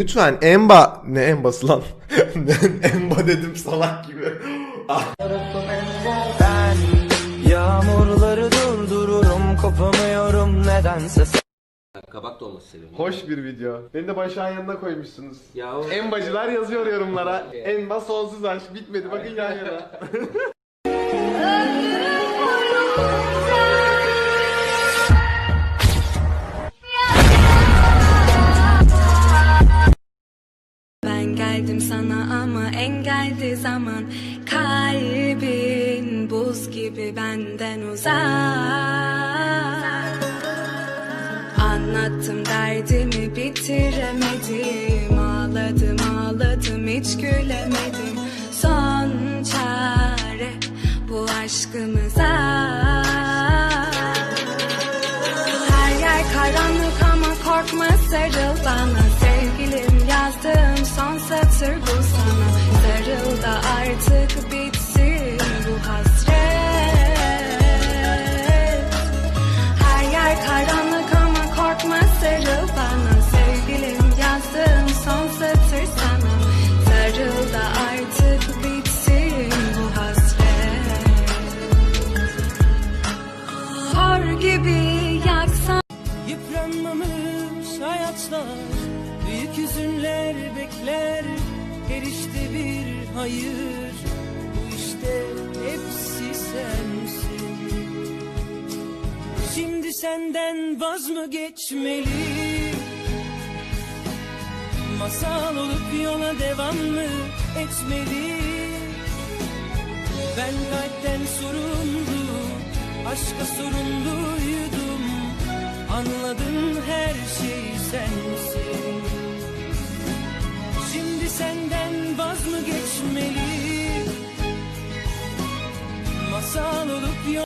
Lütfen Emba ne Embası lan? Emba dedim salak gibi. Ben yağmurları durdururum kopamıyorum nedense Kabak dolması seviyorum. Hoş bir video. Beni de başağın yanına koymuşsunuz. Ya o... Embacılar yazıyor yorumlara. Emba sonsuz aşk bitmedi bakın yan yana. sana ama engeldi zaman Kalbin buz gibi benden uzak. Anlattım derdimi bitiremedim. Ağladım ağladım hiç gülemedim. Son çare bu aşkımıza. Her yer karanlık ama korkma sarıl bana son satır bu sana. Sarıl da artık bitsin bu hasret. Her yer karanlık ama korkma sarıl bana. Sevgilim yazdığım son satır sana. Sarıl da artık bitsin bu hasret. Kor gibi bekler Her işte bir hayır. Bu işte hepsi sensin. Şimdi senden vaz mı geçmeli? Masal olup yola devam mı etmeli? Ben kalpten sorumlu Aşka sorumluydum. Anladım her şey sensin vaz